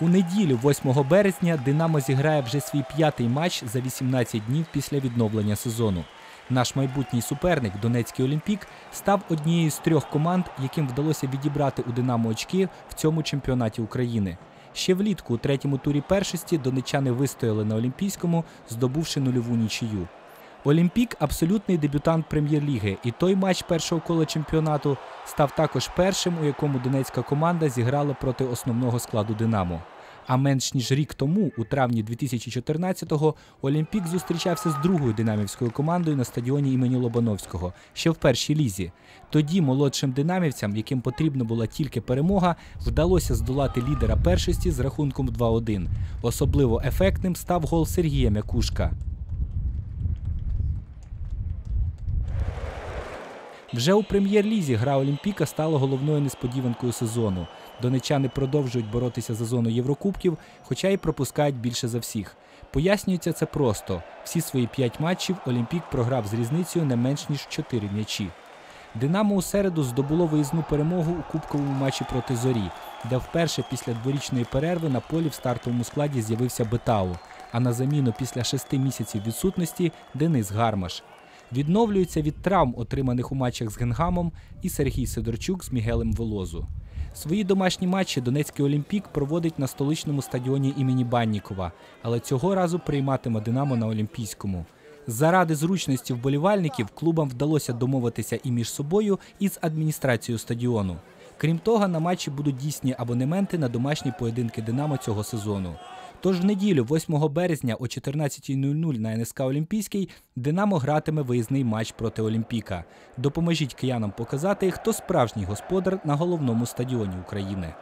У неділю, 8 березня, Динамо зіграє вже свій п'ятий матч за 18 днів після відновлення сезону. Наш майбутній суперник Донецький Олімпік став однією з трьох команд, яким вдалося відібрати у Динамо очки в цьому чемпіонаті України. Ще влітку у третьому турі першості донечани вистояли на Олімпійському, здобувши нульову нічию. Олімпік абсолютний дебютант прем'єр-ліги, і той матч першого кола чемпіонату став також першим, у якому донецька команда зіграла проти основного складу Динамо. А менш ніж рік тому, у травні 2014-го, Олімпік зустрічався з другою динамівською командою на стадіоні імені Лобановського, ще в першій лізі. Тоді молодшим динамівцям, яким потрібна була тільки перемога, вдалося здолати лідера першості з рахунком 2-1. Особливо ефектним став гол Сергія Мякушка. Вже у прем'єр-лізі гра Олімпіка стала головною несподіванкою сезону. Донечани продовжують боротися за зону Єврокубків, хоча й пропускають більше за всіх. Пояснюється це просто: всі свої п'ять матчів Олімпік програв з різницею не менш ніж 4 м'ячі. Динамо у середу здобуло виїзну перемогу у кубковому матчі проти зорі, де вперше після дворічної перерви на полі в стартовому складі з'явився Бетау, а на заміну після шести місяців відсутності Денис Гармаш. Відновлюється від травм, отриманих у матчах з Генгамом, і Сергій Сидорчук з Мігелем Волозу. Свої домашні матчі Донецький Олімпік проводить на столичному стадіоні імені Баннікова, але цього разу прийматиме Динамо на Олімпійському. Заради зручності вболівальників клубам вдалося домовитися і між собою, і з адміністрацією стадіону. Крім того, на матчі будуть дійсні абонементи на домашні поєдинки Динамо цього сезону. Тож в неділю, 8 березня о 14.00 на НСК Олімпійський, Динамо гратиме виїзний матч проти Олімпіка. Допоможіть киянам показати, хто справжній господар на головному стадіоні України.